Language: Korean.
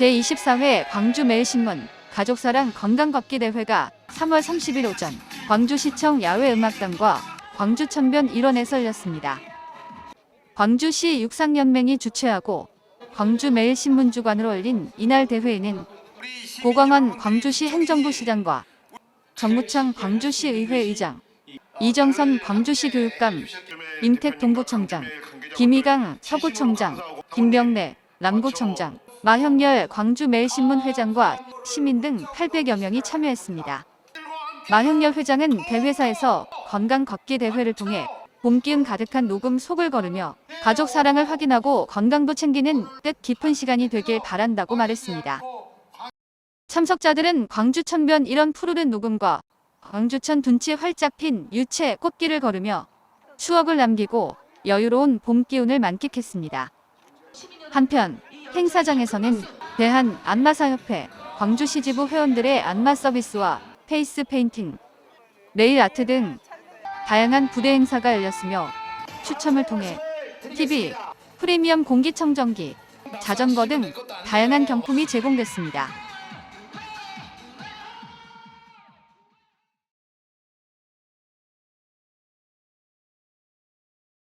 제24회 광주매일신문 가족사랑 건강걷기 대회가 3월 30일 오전 광주시청 야외음악당과 광주천변 일원에서 열렸습니다. 광주시 육상연맹이 주최하고 광주매일신문 주관으로 열린 이날 대회에는 고광원 광주시 행정부시장과 정무창 광주시 의회 의장, 이정선 광주시 교육감, 임택 동구청장, 김희강 서구청장, 김병래 남구청장, 마형렬 광주매일신문 회장과 시민 등 800여 명이 참여했습니다. 마형렬 회장은 대회사에서 건강 걷기 대회를 통해 봄 기운 가득한 녹음 속을 걸으며 가족 사랑을 확인하고 건강도 챙기는 뜻 깊은 시간이 되길 바란다고 말했습니다. 참석자들은 광주천변 이런 푸르른 녹음과 광주천 둔치 활짝 핀 유채 꽃길을 걸으며 추억을 남기고 여유로운 봄 기운을 만끽했습니다. 한편 행사장에서는 대한 안마사협회 광주시 지부 회원들의 안마 서비스와 페이스 페인팅, 네일 아트 등 다양한 부대 행사가 열렸으며 추첨을 통해 TV, 프리미엄 공기청정기, 자전거 등 다양한 경품이 제공됐습니다.